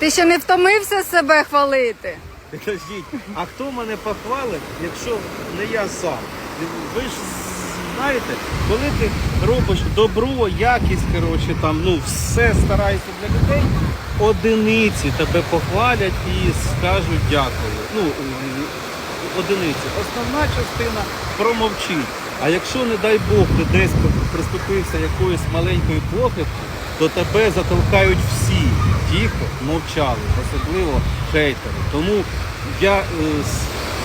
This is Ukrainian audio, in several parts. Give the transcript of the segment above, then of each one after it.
Ти ще не втомився себе хвалити? Підождіть, а хто мене похвалить, якщо не я сам? Ви ж знаєте, коли ти робиш добро, якість, коротше, там, ну, все стараєшся для людей, одиниці тебе похвалять і скажуть дякую. Ну, одиниці. Основна частина промовчить. А якщо, не дай Бог, ти десь приступився якоюсь маленькою похибкою, то тебе затолкають всі, ті, мовчали, особливо хейтери. Тому я е,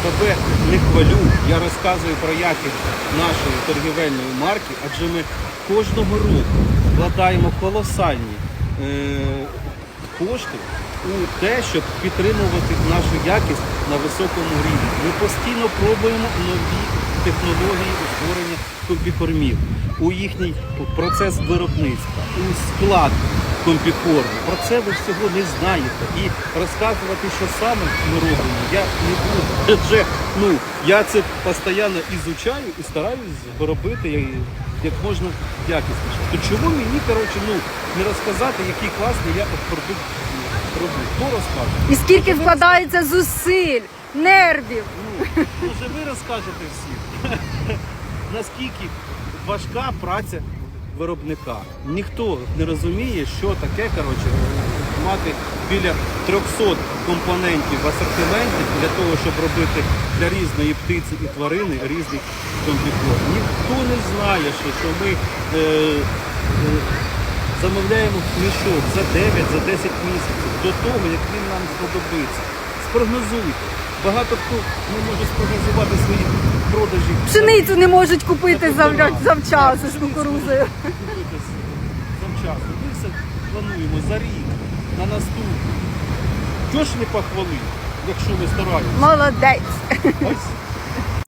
себе не хвалю, я розказую про якість нашої торгівельної марки, адже ми кожного року вкладаємо колосальні е, кошти у те, щоб підтримувати нашу якість на високому рівні. Ми постійно пробуємо нові технології у створення комбікормів, у їхній процес виробництва, у склад комбікорму. Про це ви всього не знаєте. І розказувати, що саме ми робимо, я не буду. Адже ну, я це постійно ізучаю і стараюсь робити як, як можна якісніше. То чому мені коротше, ну, не розказати, який класний я продукт роблю? Хто розкаже? І скільки вкладається зусиль, нервів. Ну, може ви розкажете всім, наскільки важка праця виробника. Ніхто не розуміє, що таке коротше, мати біля 300 компонентів в асортименті для того, щоб робити для різної птиці і тварини різний комбікорм. Ніхто не знає, що, що ми е, е, замовляємо мішок за 9, за 10 місяців до того, як він нам знадобиться. Спрогнозуйте. Багато хто не може спрогнозувати свої продажі. Пшеницю не можуть купити завчасно завчасно з кукурузою. Завчасно. Ми все плануємо за рік, на наступний. Чого ж не похвалити, якщо ми стараємося? Молодець. Ось